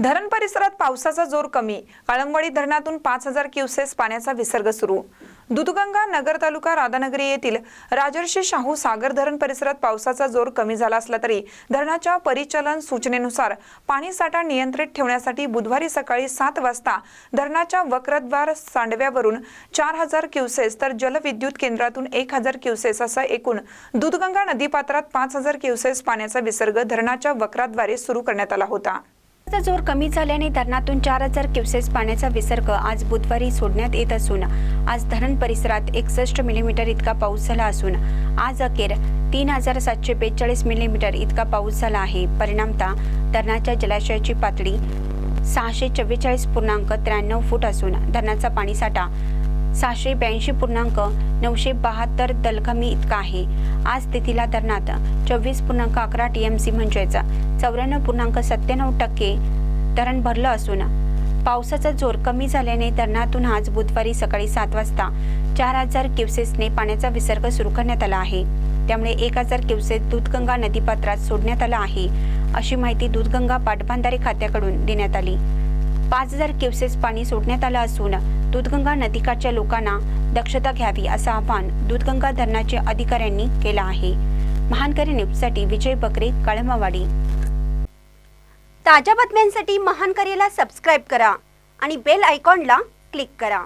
धरण परिसरात पावसाचा जोर कमी. आळंगवाडी धरणातून पाच हजार क्युसेस पाण्याचा विसर्ग सुरू. दुधगंगा नगर तालुका राधानगरी येथील राजर्षी शाहू सागर धरण परिसरात पावसाचा जोर कमी झाला असला तरी धरणाच्या परिचालन सूचनेनुसार पाणी साठा नियंत्रित ठेवण्यासाठी बुधवारी सकाळी सात वाजता धरणाच्या वक्रद्वार सांडव्यावरून चार हजार क्युसेस तर जलविद्युत केंद्रातून एक हजार क्युसेस असा एकूण दूधगंगा नदीपात्रात पाच हजार क्युसेस पाण्याचा विसर्ग धरणाच्या वक्राद्वारे सुरू करण्यात आला होता. जोर कमी झाल्याने धरणातून चार हजार क्युसेस पाण्याचा विसर्ग आज बुधवारी सोडण्यात येत असून आज धरण परिसरात एकसष्ट मिलीमीटर इतका पाऊस झाला असून आज अखेर तीन हजार सातशे बेचाळीस मिलीमीटर इतका पाऊस झाला आहे. परिणामतः धरणाच्या जलाशयाची पातळी सहाशे चव्वेचाळीस पूर्णांक त्र्याण्णव फूट असून धरणाचा पाणीसाठा सहाशे ब्याऐंशी पूर्णांक नऊशे बहात्तर दलघमी इतका आहे. आज स्थितीला धरणात चोवीस पूर्णांक अकरा टी एम सी म्हणजेच चौऱ्याण्णव पूर्णांक सत्त्याण्णव टक्के धरण भरलं असून पावसाचा जोर कमी झाल्याने धरणातून आज बुधवारी सकाळी सात वाजता चार हजार क्युसेसने पाण्याचा विसर्ग सुरू करण्यात आला आहे. त्यामुळे एक हजार क्युसेस दूधगंगा नदीपात्रात सोडण्यात आला आहे अशी माहिती दूधगंगा पाटबंधारे खात्याकडून देण्यात आली. पाच हजार क्युसेस पाणी सोडण्यात आलं असून दूधगंगा नदीकाठच्या लोकांना दक्षता घ्यावी असं आवाहन दूधगंगा धरणाचे अधिकाऱ्यांनी केलं आहे. महानकरी न्यूजसाठी विजय बकरे कळमवाडी. ताज्या बातम्यांसाठी महानकरीला सबस्क्राईब करा आणि बेल आयकॉनला क्लिक करा.